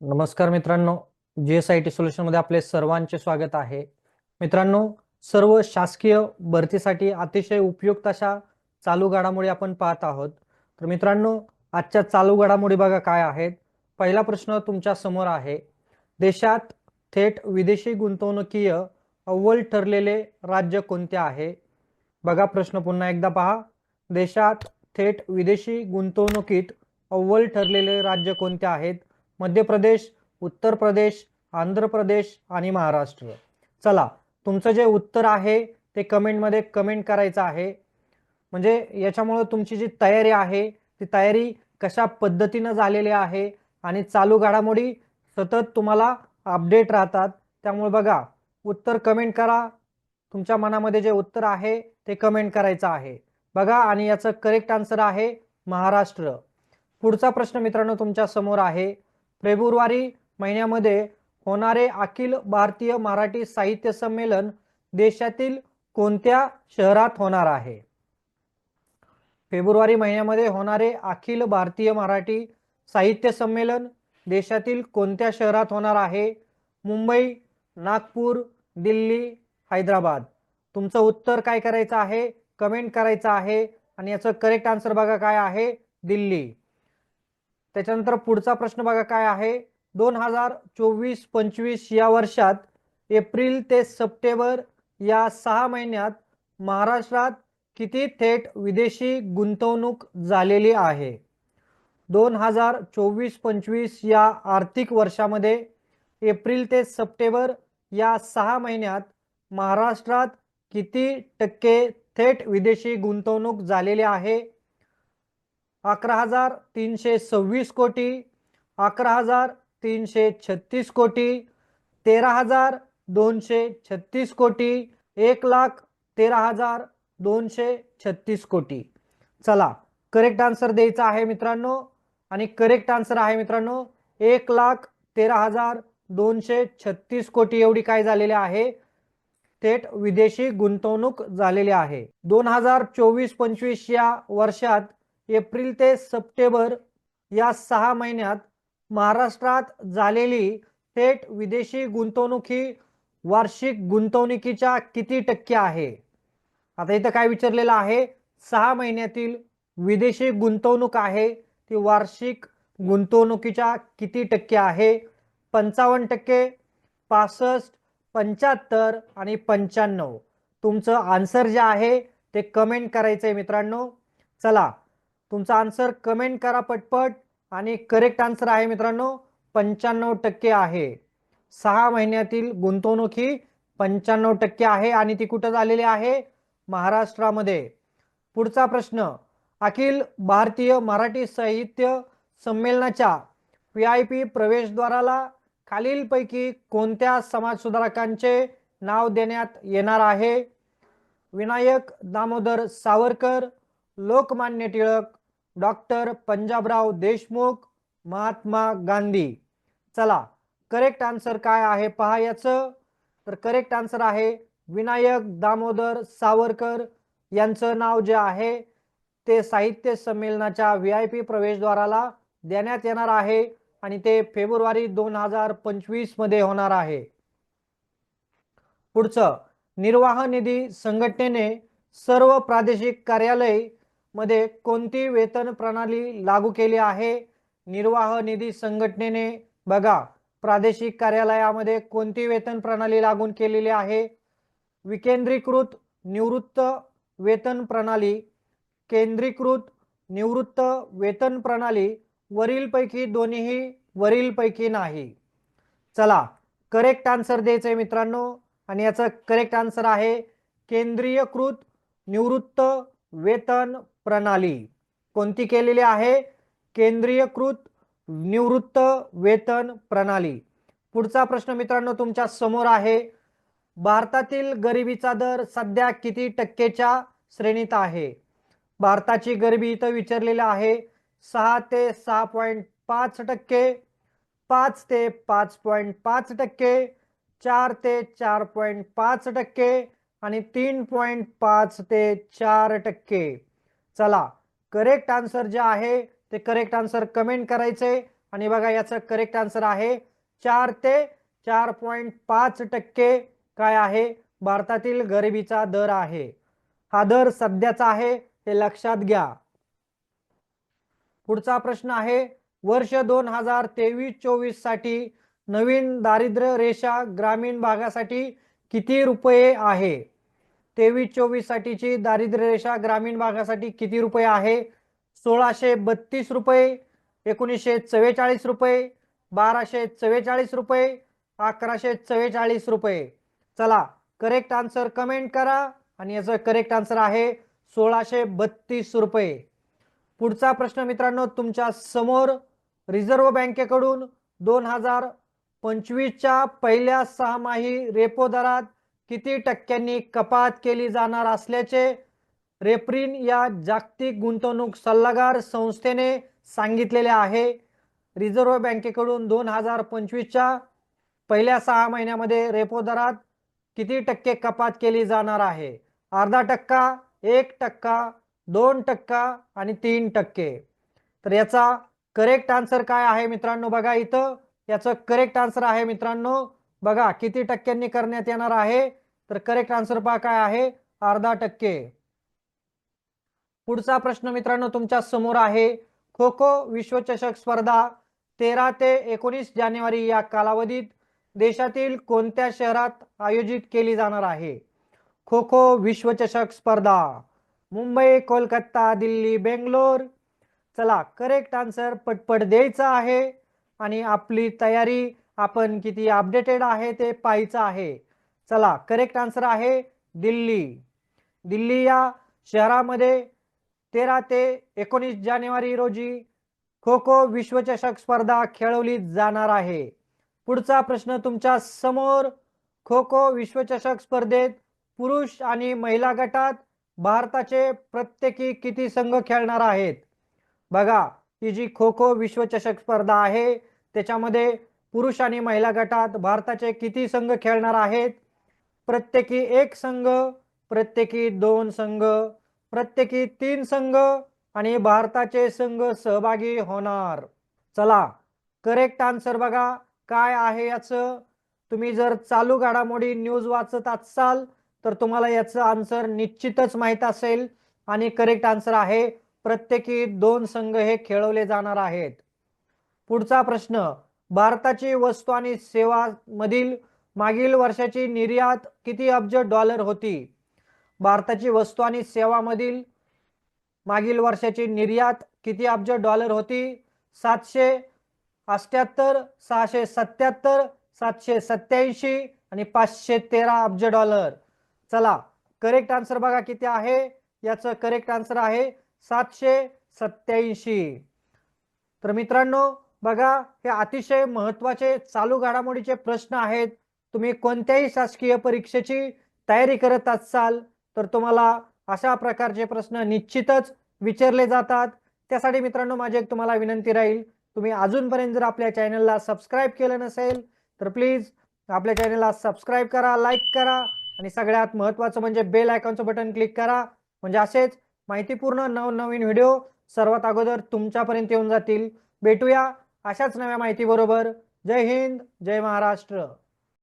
नमस्कार मित्रांनो जे एस आय टी सोल्युशनमध्ये आपले सर्वांचे स्वागत आहे. मित्रांनो सर्व शासकीय भरतीसाठी अतिशय उपयुक्त अशा चालू घडामोडी आपण पाहत आहोत. तर मित्रांनो आजच्या चालू घडामोडी बघा काय आहेत. पहिला प्रश्न तुमच्यासमोर आहे. देशात थेट विदेशी गुंतवणुकीय अव्वल ठरलेले राज्य कोणते आहे? बघा प्रश्न पुन्हा एकदा पहा. देशात थेट विदेशी गुंतवणुकीत अव्वल ठरलेले राज्य कोणते आहेत? मध्य प्रदेश उत्तर प्रदेश आंध्र प्रदेश आणि महाराष्ट्र. चला तुमचं जे उत्तर आहे ते कमेंटमध्ये कमेंट करायचं आहे. म्हणजे याच्यामुळं तुमची जी तयारी आहे ती तयारी कशा पद्धतीनं झालेली आहे आणि चालू घडामोडी सतत तुम्हाला अपडेट राहतात त्यामुळे बघा उत्तर कमेंट करा. तुमच्या मनामध्ये जे उत्तर आहे ते कमेंट करायचं आहे. बघा आणि याचं करेक्ट आन्सर आहे महाराष्ट्र. पुढचा प्रश्न मित्रांनो तुमच्यासमोर आहे. फेब्रुवारी महिन्यामध्ये होणारे अखिल भारतीय मराठी साहित्य संमेलन देशातील कोणत्या शहरात होणार आहे? फेब्रुवारी महिन्यामध्ये होणारे अखिल भारतीय मराठी साहित्य संमेलन देशातील कोणत्या शहरात होणार आहे? मुंबई नागपूर दिल्ली हैदराबाद. तुमचं उत्तर काय करायचं आहे? कमेंट करायचं आहे. आणि याचं करेक्ट आन्सर बघा काय आहे? दिल्ली. त्याच्यानंतर पुढचा प्रश्न बघा काय आहे? दोन हजार चोवीस पंचवीस या वर्षात एप्रिल ते सप्टेंबर या सहा महिन्यात महाराष्ट्रात किती थेट विदेशी गुंतवणूक झालेली आहे? दोन हजार चोवीस पंचवीस या आर्थिक वर्षामध्ये एप्रिल ते सप्टेंबर या सहा महिन्यात महाराष्ट्रात किती टक्के थेट विदेशी गुंतवणूक झालेली आहे? अकरा हजार तीनशे सव्वीस कोटी अकरा हजार तीनशे छत्तीस कोटी तेरा हजार दोनशे छत्तीस कोटी एक लाख तेरा हजार दोनशे छत्तीस कोटी. चला करेक्ट आन्सर द्यायचा आहे मित्रांनो. आणि करेक्ट आन्सर आहे मित्रांनो एक लाख तेरा हजार दोनशे छत्तीस कोटी एवढी काय झालेली आहे? थेट विदेशी गुंतवणूक झालेली आहे. दोन हजार चोवीस पंचवीस या वर्षात एप्रिल ते सप्टेंबर या सहा महिन्यात महाराष्ट्रात झालेली थेट विदेशी गुंतवणूक ही वार्षिक गुंतवणुकीच्या किती टक्के आहे? आता इथं काय विचारलेलं आहे? सहा महिन्यातील विदेशी गुंतवणूक आहे ती वार्षिक गुंतवणुकीच्या किती टक्के आहे? पंचावन्न टक्के पासष्ट पंच्याहत्तर आणि पंच्याण्णव. तुमचं आन्सर जे आहे ते कमेंट करायचं आहे मित्रांनो. चला तुमचा आन्सर कमेंट करा पटपट. आणि करेक्ट आन्सर आहे मित्रांनो पंच्याण्णव टक्के आहे. सहा महिन्यातील गुंतवणूक ही पंच्याण्णव टक्के आहे आणि ती कुठं झालेली आहे? महाराष्ट्रामध्ये. पुढचा प्रश्न अखिल भारतीय मराठी साहित्य संमेलनाच्या व्ही आय पी प्रवेशद्वाराला खालीलपैकी कोणत्या समाजसुधारकांचे नाव देण्यात येणार आहे? विनायक दामोदर सावरकर लोकमान्य टिळक डॉक्टर पंजाबराव देशमुख महात्मा गांधी. चला करेक्ट आन्सर काय आहे पहा याचं. तर करेक्ट आन्सर आहे विनायक दामोदर सावरकर. यांचं नाव जे आहे ते साहित्य संमेलनाच्या व्ही आय पी प्रवेशद्वाराला देण्यात येणार आहे आणि ते फेब्रुवारी दोन हजार पंचवीसमध्ये होणार आहे. पुढचं निर्वाह निधी संघटनेने सर्व प्रादेशिक कार्यालय मध्ये कोणती वेतन प्रणाली लागू केली आहे? निर्वाह निधी संघटनेने बघा. प्रादेशिक कार्यालयामध्ये कोणती वेतन प्रणाली लागू केलेली आहे? विकेंद्रीकृत निवृत्त वेतन प्रणाली केंद्रीकृत निवृत्त वेतन प्रणाली वरीलपैकी दोन्हीही वरीलपैकी नाही. चला करेक्ट आन्सर द्यायचं आहे मित्रांनो. आणि याचं करेक्ट आन्सर आहे केंद्रीयकृत निवृत्त वेतन प्रणाली कोणती केलेली आहे? केंद्रीयकृत निवृत्त वेतन प्रणाली. पुढचा प्रश्न मित्रांनो तुमच्यासमोर आहे. भारतातील गरिबीचा दर सध्या किती टक्केच्या श्रेणीत आहे? भारताची गरिबी इथं विचारलेली आहे. सहा ते सहा पॉईंट पाच टक्के पाच ते पाच पॉईंट पाच टक्के चार ते चार पॉईंट पाच टक्के आणि तीन पॉईंट पाच ते चार टक्के. चला करेक्ट आन्सर जे आहे ते करेक्ट आन्सर कमेंट करायचे. आणि बघा याचं करेक्ट आन्सर आहे चार ते चार पॉईंट पाच टक्के काय आहे? भारतातील गरिबीचा दर आहे. हा दर सध्याचा आहे हे लक्षात घ्या. पुढचा प्रश्न आहे वर्ष दोन हजार तेवीस चोवीससाठी नवीन दारिद्र्य रेषा ग्रामीण भागासाठी किती रुपये आहे? तेवीस चोवीस साठीची दारिद्र्य रेषा ग्रामीण भागासाठी किती रुपये आहे? सोळाशे बत्तीस रुपये एकोणीसशे चव्वेचाळीस रुपये बाराशे चव्वेचाळीस रुपये अकराशे चव्वेचाळीस रुपये. चला करेक्ट आन्सर कमेंट करा आणि याचं करेक्ट आन्सर आहे सोळाशे बत्तीस रुपये. पुढचा प्रश्न मित्रांनो तुमच्यासमोर रिझर्व्ह बँकेकडून दोन हजार पंचवीसच्या पहिल्या सहामाही रेपो दरात किती टक्क्यांनी कपात केली जाणार असल्याचे रेप्रिन या जागतिक गुंतवणूक सल्लागार संस्थेने सांगितलेले आहे. रिझर्व्ह बँकेकडून दोन हजार पंचवीसच्या पहिल्या सहा महिन्यामध्ये रेपो दरात किती टक्के कपात केली जाणार आहे? अर्धा टक्का एक टक्का दोन टक्का आणि तीन टक्के. तर याचा करेक्ट आन्सर काय आहे मित्रांनो? बघा इथं याचं करेक्ट आन्सर आहे मित्रांनो. बघा किती टक्क्यांनी करण्यात येणार आहे? तर करेक्ट आन्सर पहा काय आहे? अर्धा टक्के. पुढचा प्रश्न मित्रांनो तुमच्यासमोर आहे. खो खो विश्वचषक स्पर्धा तेरा ते एकोणीस जानेवारी या कालावधीत देशातील कोणत्या शहरात आयोजित केली जाणार आहे? खो खो विश्वचषक स्पर्धा. मुंबई कोलकाता दिल्ली बेंगलोर. चला करेक्ट आन्सर पटपट द्यायचा आहे आणि आपली तयारी आपण किती अपडेटेड आहे ते पाहायचं आहे. चला करेक्ट आन्सर आहे दिल्ली. दिल्ली या शहरामध्ये तेरा ते एकोणीस जानेवारी रोजी खो खो विश्वचषक स्पर्धा खेळवली जाणार आहे. पुढचा प्रश्न तुमच्यासमोर. खो खो विश्वचषक स्पर्धेत पुरुष आणि महिला गटात भारताचे प्रत्येकी किती संघ खेळणार आहेत? बघा ही जी खो खो विश्वचषक स्पर्धा आहे त्याच्यामध्ये पुरुष आणि महिला गटात भारताचे किती संघ खेळणार आहेत? प्रत्येकी एक संघ प्रत्येकी दोन संघ प्रत्येकी तीन संघ आणि भारताचे संघ सहभागी होणार. चला करेक्ट आन्सर बघा काय आहे याचं? तुम्ही जर चालू घडामोडी न्यूज वाचत असाल तर तुम्हाला याचं आन्सर निश्चितच माहीत असेल. आणि करेक्ट आन्सर आहे प्रत्येकी दोन संघ हे खेळवले जाणार आहेत. पुढचा प्रश्न भारताची वस्तू आणि सेवा मधील मागील वर्षाची निर्यात किती अब्ज डॉलर होती? भारताची वस्तू आणि सेवामधील मागील वर्षाची निर्यात किती अब्ज डॉलर होती? सातशे अष्ट्याहत्तर सहाशे सत्याहत्तर सातशे सत्याऐंशी आणि पाचशे तेरा अब्ज डॉलर. चला करेक्ट आन्सर बघा किती आहे? याचं करेक्ट आन्सर आहे सातशे सत्याऐंशी. तर मित्रांनो बघा हे अतिशय महत्त्वाचे चालू घडामोडीचे प्रश्न आहेत. तुम्ही कोणत्याही शासकीय परीक्षेची तयारी करत असाल तर तुम्हाला अशा प्रकारचे प्रश्न निश्चितच विचारले जातात. त्यासाठी मित्रांनो माझी एक तुम्हाला विनंती राहील. तुम्ही अजूनपर्यंत जर आपल्या चॅनलला सबस्क्राईब केलं नसेल तर प्लीज आपल्या चॅनलला सबस्क्राईब करा लाईक करा आणि सगळ्यात महत्त्वाचं म्हणजे बेल आयकॉनचं बटन क्लिक करा. म्हणजे असेच माहितीपूर्ण नवनवीन व्हिडिओ सर्वात अगोदर तुमच्यापर्यंत येऊन जातील. भेटूया. अशाच नव्या माहितीबरोबर जय हिंद जय महाराष्ट्र.